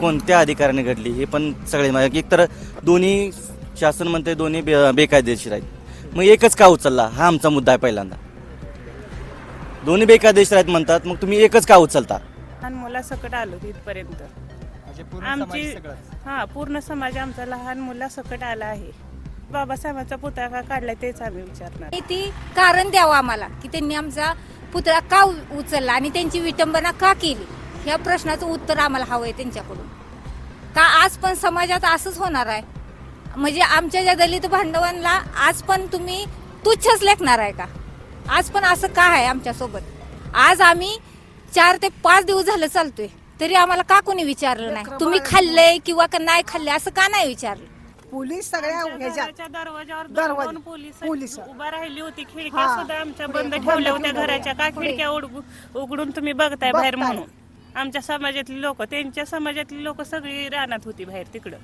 कोणत्या अधिकाऱ्याने घडली हे पण सगळे एक तर दोन्ही शासन म्हणते दोन्ही बे- बेकायदेशीर आहेत. मग एकच का उचलला? हा आमचा मुद्दा आहे पहिल्यांदा. दोन्ही बेकायदेशीर आहेत म्हणतात मग तुम्ही एकच का उचलता? लहान मुलासकट आलो तिथपर्यंत. म्हणजे पूर्ण आमची हा पूर्ण समाज आमचा लहान मुलासकट आला आहे. बाबासाहेबांचा पुतळा का काढलाय तेच आम्ही विचारणार. ती कारण द्यावं आम्हाला की त्यांनी आमचा पुतळा का उचलला आणि त्यांची विटंबना का केली? ह्या प्रश्नाचं उत्तर आम्हाला हवं आहे त्यांच्याकडून. का आज पण समाजात असंच होणार आहे? म्हणजे आमच्या ज्या दलित भांडवांना आज पण तुम्ही तुच्छच लेखणार आहे का? आज पण असं का आहे आमच्यासोबत? आज आम्ही चार ते पाच दिवस झालं चालतोय तरी आम्हाला का कोणी विचारलं नाही? तुम्ही खाल्लंय किंवा का नाही खाल्ले असं का नाही विचारलं? पोलीस सगळ्या ह्याच्यात घराच्या दरवाजावर दरवाजा- दोन पोलीस पोलीस. उभा राहिली होती खिडक्या हा. सुद्धा आमच्या बंद ठेवल्या होत्या घराच्या. का खिडक्या उडगु- उघडून तुम्ही बघताय बाहेर बघताय. म्हणून? आमच्या समाजातली लोक त्यांच्या समाजातली लोक सगळी रानात होती बाहेर तिकडं.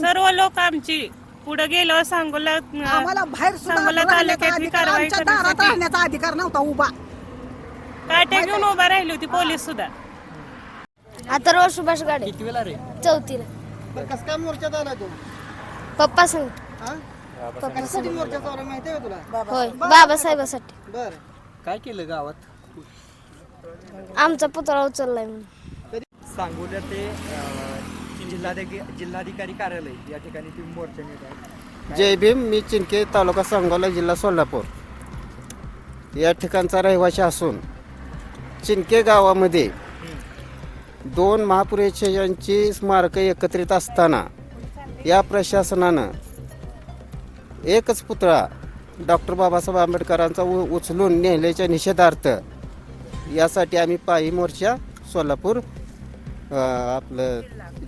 सर्व लोक आमची पुढे गेलो सांगोला आम्हाला बाहेर सुद्धा सांगोला राहण्याचा तालुक्यातली अधिकार कारवाई आमच्या दारात करण्यासाठी राहण्याचा अधिकार नव्हता उभा. काट्या घेऊन उभा राहिली होती पोलीस सुद्धा. अथर्व सुभाष गाडे. किती वेळा रे? चौथीला. कसं काय मोर्चात आला तू? पप्पा सांग हा? कशासाठी मोर्चा माहिती आहे का तुला? होय बाबासाहेबासाठी. बर. काय केलं गावात? आमचा पुतळा उचललाय म्हणून. सांगोल्या ते अं, जिल्हाधिकारी जिल्हाधिकारी कार्यालय या ठिकाणी तुम्ही मोर्चा नेत जय भीम मी चिनके तालुका सांगोला जिल्हा सोलापूर. या ठिकाणचा रहिवासी असून चिनके गावामध्ये दोन महापुरुषांची स्मारकं एकत्रित असताना या प्रशासनानं एकच पुतळा डॉक्टर बाबासाहेब आंबेडकरांचा उ उचलून नेल्याच्या निषेधार्थ यासाठी आम्ही पायी मोर्चा सोलापूर आपलं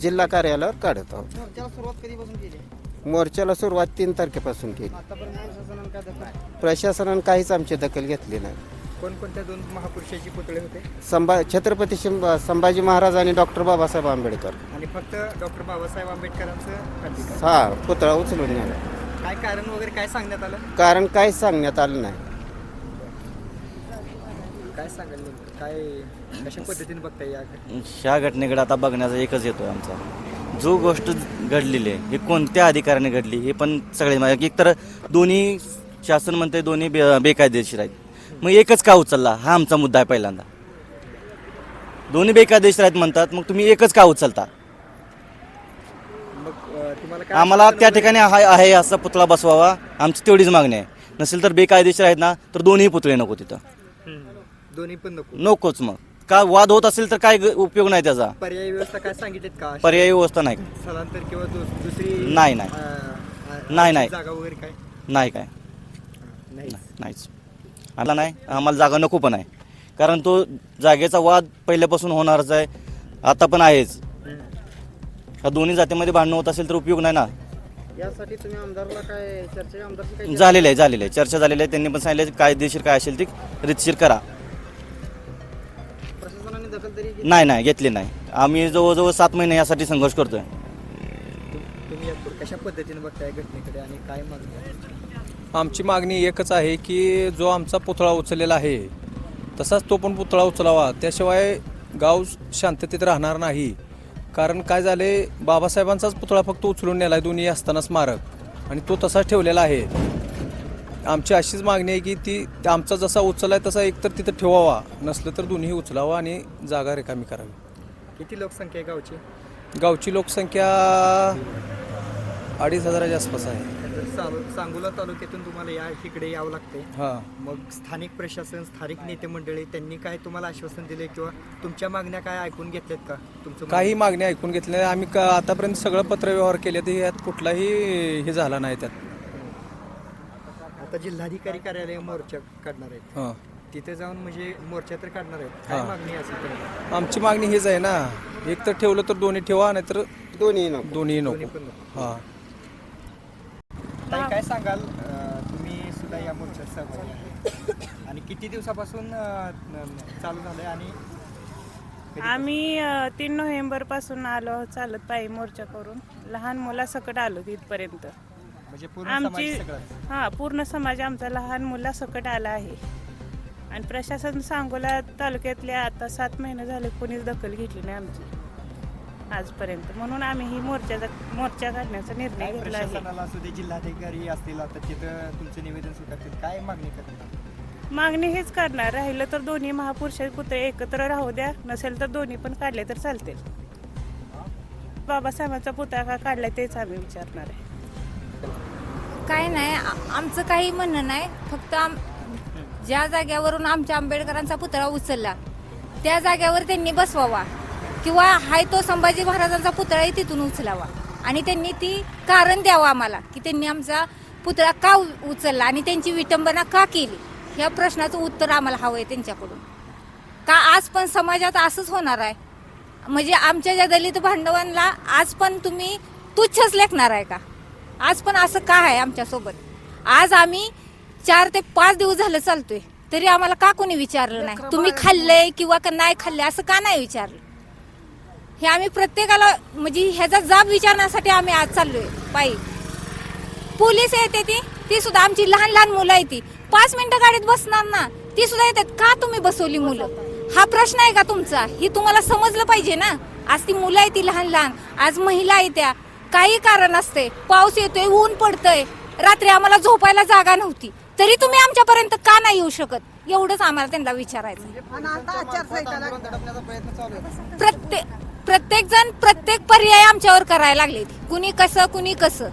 जिल्हा कार्यालयावर काढत आहोत. मोर्चाला सुरुवात कधीपासून केली? मोर्चाला सुरुवात तीन तारखेपासून केली. आतापर्यंत प्रशासनानं काय दखल प्रशासनानं काहीच आमची दखल घेतली नाही. कोणकोणत्या दोन महापुरुषाचे पुतळे होते? संभा छत्रपती शिंबा संभाजी महाराज आणि डॉक्टर बाबासाहेब आंबेडकर. आणि फक्त डॉक्टर बाबासाहेब आंबेडकरांचं हा पुतळा उचलून नेला. काय कारण वगैरे काय सांगण्यात आलं? कारण काहीच सांगण्यात आलं नाही. काय सांगाल नेमकं? काय कशा पद्धतीने बघताय या ह्या घटनेकडे आता बघण्याचा एकच येतोय आमचा. जो गोष्ट घडलेली आहे ही कोणत्या अधिकाऱ्याने घडली हे पण सगळे माहिती. एक तर दोन्ही शासन म्हणते दोन्ही बे- बेकायदेशीर आहेत. मग एकच का उचलला? हा आमचा मुद्दा आहे पहिल्यांदा. दोन्ही बेकायदेशीर आहेत म्हणतात मग तुम्ही एकच का उचलता? मग अं, तुम्हाला काय आम्हाला त्या ठिकाणी आहे आहे असा पुतळा बसवावा आमची तेवढीच मागणी आहे. नसेल तर बेकायदेशीर आहेत ना तर दोन्ही पुतळे नको तिथं. दोन्ही पण नको. नकोच मग. का वाद होत असेल तर काय ग- उपयोग नाही त्याचा? पर्यायी व्यवस्था काय सांगितलीत का? पर्यायी व्यवस्था नाही स्थलांतर किंवा दु- दुसरी नाही, नाही. अं, नाही, नाही. जागा वगैरे काय? नाही काय. नाही नाहीच. आला नाही? आम्हाला जागा नको पण आहे. कारण तो जागेचा वाद पहिल्यापासून होणारच आहे. आता पण आहेच. ह्या दोन्ही जातीमध्ये भांडणं होत असेल तर उपयोग नाही ना? यासाठी तुम्ही आमदारला काय चर्चा काय झालेलं आहे झालेलं आहे. चर्चा झालेली आहे. त्यांनी पण सांगितलं कायदेशीर काय असेल ती रितशीर करा. तरी घेतली? नाही नाही घेतली नाही. आम्ही जवळजवळ सात महिने यासाठी संघर्ष करतोय. तुम्ही यापुढे कशा पद्धतीने बघताय घटनेकडे आणि काय मागणी आमची मागणी एकच आहे की जो आमचा पुतळा उचललेला आहे तसाच तो पण पुतळा उचलावा. त्याशिवाय गाव शांततेत राहणार नाही. कारण काय झाले बाबासाहेबांचाच पुतळा फक्त उचलून नेला आहे दोन्ही असताना स्मारक. आणि तो तसाच ठेवलेला आहे. आमची अशीच मागणी आहे की ती आमचा जसा उचलाय तसा एकतर तिथं ठेवावा नसलं तर दोन्ही उचलावा आणि जागा रिकामी करावी. किती लोकसंख्या आहे गावची? गावची लोकसंख्या अडीच हजाराच्या आसपास आहे. तर सांगोला तालुक्यातून तुम्हाला या इकडे यावं लागते. हां. मग स्थानिक प्रशासन स्थानिक नेते मंडळी त्यांनी काय तुम्हाला आश्वासन दिले किंवा तुमच्या मागण्या काय ऐकून घेतल्यात का? तुमचं काही मागणी ऐकून घेतली नाही. आम्ही का आतापर्यंत सगळं पत्रव्यवहार केले तर यात कुठलाही हे झाला नाही त्यात. आता जिल्हाधिकारी कार्यालय मोर्चा काढणार आहेत. हां. तिथे जाऊन म्हणजे मोर्चा तर काढणार आहेत. काय हा. मागणी असेल तर आमची मागणी हेच आहे ना. एक तर ठेवलं तर दोन्ही ठेवा नाहीतर दोन्ही नको. दोन्ही दोन्ही नको पण नको. हां. ताई, काय सांगाल? अं, तुम्ही सुद्धा या मोर्चात सहभागी आहे आणि किती दिवसापासून अं, न- चालू झालंय आणि आम्ही अ, तीन नोव्हेंबरपासून आलो चालत पायी मोर्चा करून. लहान मुलासकट आलो तिथपर्यंत. म्हणजे पूर्ण आमची समाज हा पूर्ण समाज आमचा लहान मुलासकट आला आहे. आणि प्रशासन सांगोला तालुक्यातल्या आता सात महिने झाले कोणीच दखल घेतली नाही आमची. आजपर्यंत. म्हणून आम्ही ही मोर्चाचा मोर्चा काढण्याचा निर्णय काय घेतला आहे. प्रशासनाला असू दे जिल्हाधिकारी असतील आता तिथं तुमचे निवेदन स्वीकारतील काय मागणी मागणी हेच करणार राहिलं तर दोन्ही महापुरुष पुतळे एकत्र राहू द्या नसेल तर दोन्ही पण काढले तर चालतील. बाबासाहेबांचा पुतळा का काढलाय तेच आम्ही विचारणार आहे. काय नाही. आ- आमचं काही म्हणणं नाही. फक्त आम ज्या जाग्यावरून आमच्या आंबेडकरांचा पुतळा उचलला त्या जाग्यावर त्यांनी बसवावा. किंवा हाय तो संभाजी महाराजांचा पुतळाही तिथून उचलावा. आणि त्यांनी ती कारण द्यावं आम्हाला की त्यांनी आमचा पुतळा का उ- उचलला आणि त्यांची विटंबना का केली? ह्या प्रश्नाचं उत्तर आम्हाला हवं आहे त्यांच्याकडून. का आज पण समाजात असंच होणार आहे? म्हणजे आमच्या ज्या दलित बांधवांना आज पण तुम्ही तुच्छच लेखणार आहे का? आज पण असं का आहे आमच्यासोबत आज आम्ही चार ते पाच दिवस झालं चालतोय. तरी आम्हाला का कोणी विचारलं नाही? तुम्ही खाल्लंय किंवा का नाही खाल्लंय असं का नाही विचारलं? हे आम्ही प्रत्येकाला म्हणजे ह्याचा जाब विचारण्यासाठी आम्ही आज चाललोय. पायी पोलीस येते ती ती सुद्धा आमची लहान लहान मुलं आहे ती. पाच मिनिटं गाडीत बसणार ना ती सुद्धा येतात. का तुम्ही बसवली मुलं? हा प्रश्न आहे का तुमचा? ही तुम्हाला समजलं पाहिजे ना? आज ती मुलं आहे ती लहान लहान आज महिला आहे त्या. काही कारण असते. पाऊस येतोय ऊन पडतंय. रात्री आम्हाला झोपायला जागा नव्हती. तरी तुम्ही आमच्यापर्यंत का नाही येऊ शकत? एवढंच आम्हाला त्यांना विचारायचं. प्रत्येक प्रत्येक जण प्रत्येक पर्याय आमच्यावर करायला लागले. कुणी कसं कुणी कसं?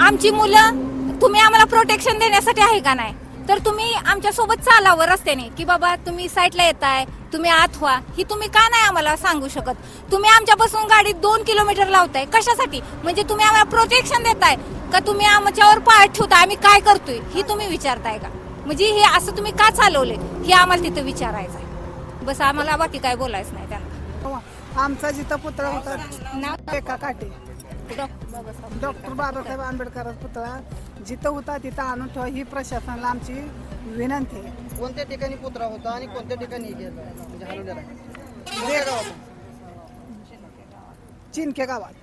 आमची मुलं तुम्ही आम्हाला प्रोटेक्शन देण्यासाठी आहे का नाही? तर तुम्ही आमच्यासोबत चालावं रस्त्याने की बाबा तुम्ही साईडला येताय तुम्ही आत व्हा. ही तुम्ही का नाही आम्हाला सांगू शकत? तुम्ही आमच्यापासून गाडीत दोन किलोमीटर लावताय. कशासाठी? म्हणजे तुम्ही आम्हाला प्रोटेक्शन देताय. का तुम्ही आमच्यावर पाय ठेवताय? आम्ही काय करतोय? ही तुम्ही विचारताय का? म्हणजे हे असं तुम्ही का चालवले हे आम्हाला तिथं विचारायचं आहे. बस आम्हाला बाकी काय बोलायचं नाही त्यांना. आमचा जिथं पुतळा होता नाव एका काटे. डॉक्टर बाबासाहेब आंबेडकरांचा पुतळा जिथं होता तिथं आणून ठेवा ही प्रशासनाला आमची विनंती आहे. कोणत्या ठिकाणी पुतळा होता आणि कोणत्या ठिकाणी गेला म्हणजे हलवलेला कोणत्या गावात? चिनके गावात.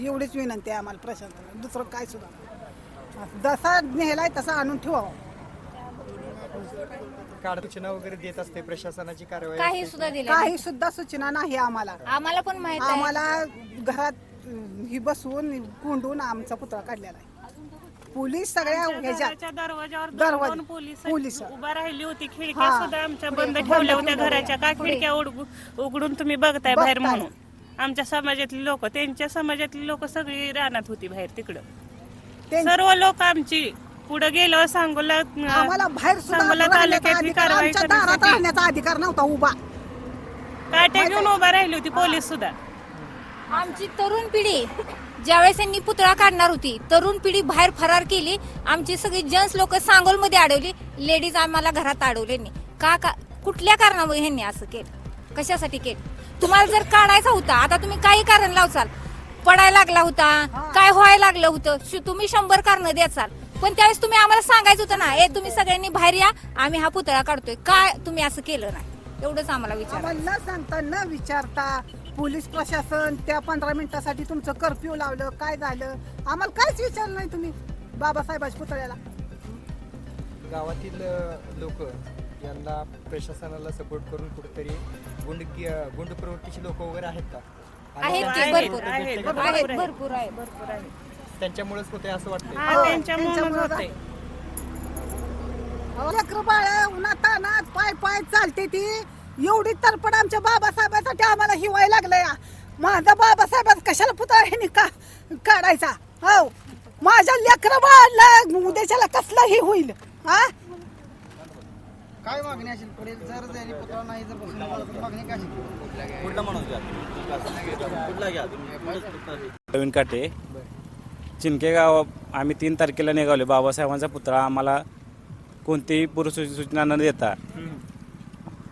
एवढीच विनंती आहे आम्हाला प्रशासनाला. दुसरं काय सुद्धा जसा नेलाय तसा आणून ठेवावं. काढ सूचना वगैरे देत असते प्रशासनाची कारवाई काही. सुद्धा दिलं काही सुद्धा सूचना नाही आम्हाला. आम्हाला पण माहीत आहे. आम्हाला घरात ही बसवून कोंडून आमचा पुतळा काढलेला आहे. पोलीस सगळ्या ह्याच्यात घराच्या दरवाजावर दोन दरवाजा- दोन पोलीस पोलीस. उभा राहिली होती. खिडक्या हा. सुद्धा आमच्या बंद ठेवल्या होत्या घराच्या. का खिडक्या उडगु- उघडून तुम्ही बघताय बाहेर बघताय. म्हणून. आमच्या समाजातली लोक त्यांच्या समाजातली लोक सगळी रानात होती बाहेर तिकडं. सर्व लोक आमची पुढे गेलो सांगोला आम्हाला बाहेर सुद्धा सांगोला राहण्याचा तालुक्यातली अधिकार, कारवाई आमच्या दारात करण्यासाठी राहण्याचा अधिकार नव्हता उभा. काट्या घेऊन उभा राहिली होती पोलीस सुद्धा. आमची तरुण पिढी ज्यावेळेस यांनी पुतळा काढणार होती तरुण पिढी बाहेर फरार केली आमची सगळी जेंट्स लोक सांगोलमध्ये अडवली लेडीज आम्हाला घरात अडवले नाही. का का कुठल्या कारणामुळे ह्यांनी असं केलं? कशासाठी केलं? तुम्हाला जर काढायचा होता आता तुम्ही काही कारण लावचाल. पडायला लागला होता काय व्हायला लागलं होतं तुम्ही शंभर कारण द्याचाल. पण त्यावेळेस तुम्ही आम्हाला सांगायचं होतं ना ए तुम्ही सगळ्यांनी बाहेर या आम्ही हा पुतळा काढतोय. काय तुम्ही असं केलं नाही? एवढंच आम्हाला विचार न सांगता न विचारता पोलीस प्रशासन त्या पंधरा मिनिटासाठी तुमचं कर्फ्यू लावलं काय झालं? आम्हाला काहीच विचारलं नाही तुम्ही बाबासाहेबाच्या पुतळ्याला. गावातील लोक यांना प्रशासनाला सपोर्ट करून कुठेतरी गुंड गुंड प्रवृत्तीची लोक वगैरे आहेत का? आणि आहेत की आहेत, भरपूर आहेत, आहेत. भरपूर आहे त्यांच्यामुळेच होते असं वाटतंय? हा लेकरं बाळ उन्हात तानात पाय पाय चालते ती. एवढी तरपड आमच्या बाबासाहेबासाठी आम्हाला हिवाय लागलंय माझा बाबासाहेब कशाला पुतळा ह्यानी का काढायचा. हो. माझ्या लेकरं बाळाला उद्याच्याला कसलं हे होईल. हा? काय मागणी असेल? पुढे जर त्यांनी पुतळा नाही जर मागणी काय कुठला काटे. चिनके गाव आम्ही तीन तारखेला निघालो बाबासाहेबांचा पुतळा आम्हाला कोणतीही पूर्वसूचना न देता.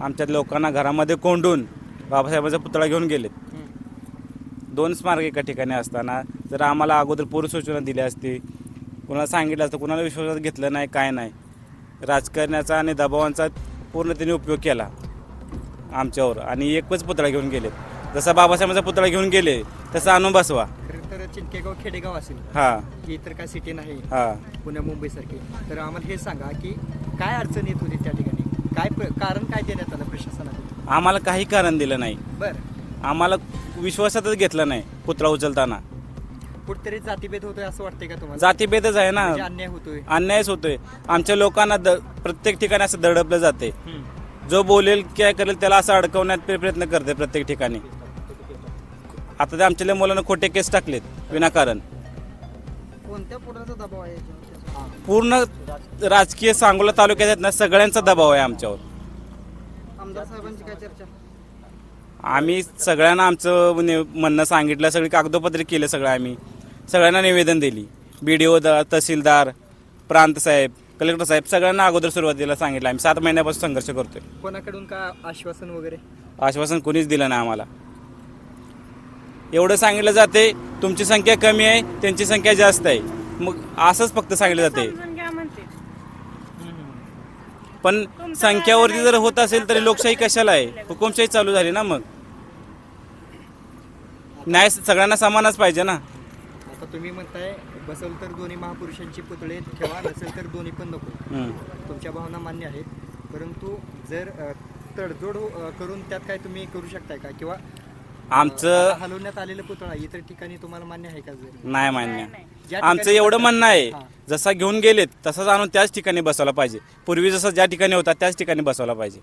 आमच्या लोकांना घरामध्ये कोंडून बाबासाहेबांचा पुतळा घेऊन गेलेत दोन स्मारक एका ठिकाणी असताना जर आम्हाला अगोदर पूर्वसूचना दिली असती कुणाला सांगितलं असतं कुणाला विश्वासात घेतलं नाही काय नाही राजकारण्याचा आणि दबावांचा पूर्ण त्यांनी उपयोग केला आमच्यावर. आणि एकच पुतळा घेऊन गेलेत जसा बाबासाहेबांचा पुतळा घेऊन गेले तसा आणून बसवा. खरं तर चिंकेगाव खेडेगाव असेल. हा. ही तर काय सिटी नाही. हा. पुण्या मुंबईसारखी. तर आम्हाला हे सांगा की काय अडचण येत होती त्या ठिकाणी? काय कारण काय देण्यात आलं प्रशासनाकडून आम्हाला काही कारण दिलं नाही. बर. आम्हाला विश्वासातच घेतलं नाही पुतळा उचलताना. कुठतरी जातीभेद होतोय असं वाटतंय का तुम्हाला? जातीभेदच आहे ना. म्हणजे अन्याय होतोय. अन्यायच होतोय. आमच्या लोकांना द प्रत्येक ठिकाणी असं दडपलं जाते हम्म. जो बोलेल काय करेल त्याला असं अडकवण्यात प्र- प्रयत्न करते प्रत्येक ठिकाणी. आता ते आमच्या मुलांना खोटे केस टाकलेत विनाकारण. कोणत्या पुढाचा दबाव आहे याच्यावर? पूर्ण राजकीय सांगोला तालुक्यात आहेत ना सगळ्यांचा दबाव आहे आमच्यावर. आमदार साहेबांची काय चर्चा? आम्ही सगळ्यांना आमचं नि- म्हणणं सांगितलं सगळी कागदोपत्री केलं सगळं आम्ही. सगळ्यांना निवेदन दिली. बी डी ओ तहसीलदार प्रांत साहेब कलेक्टर साहेब सगळ्यांना अगोदर सुरुवातीला सांगितलं. आम्ही सात महिन्यापासून संघर्ष करतोय. कोणाकडून का आश्वासन वगैरे? आश्वासन कोणीच दिलं नाही आम्हाला. एवढं सांगितलं जाते तुमची संख्या कमी आहे त्यांची संख्या जास्त आहे. मग असंच फक्त सांगितलं जाते. समजून घ्या म्हणते. पण संख्यावरती जर होत असेल तरी लोकशाही कशाला आहे? हुकुमशाही चालू झाली ना मग. न्याय सगळ्यांना समानच पाहिजे ना. आता तुम्ही म्हणताय बसल तर दोन्ही महापुरुषांची पुतळे ठेवा नसेल तर दोन्ही पण नको. हम्म. तुमच्या भावना मान्य आहेत. परंतु जर अ, तडजोड अ, करून त्यात काय तुम्ही करू शकताय का? किंवा आमचं हलवण्यात आलेलं पुतळा इतर ठिकाणी तुम्हाला मान्य आहे का जर? नाही मान्य. आमचं एवढं म्हणणं आहे हां. जसा घेऊन गेलेत तसाच आणून त्याच ठिकाणी बसवला पाहिजे. पूर्वी जसं ज्या ठिकाणी होता त्याच ठिकाणी बसवला पाहिजे.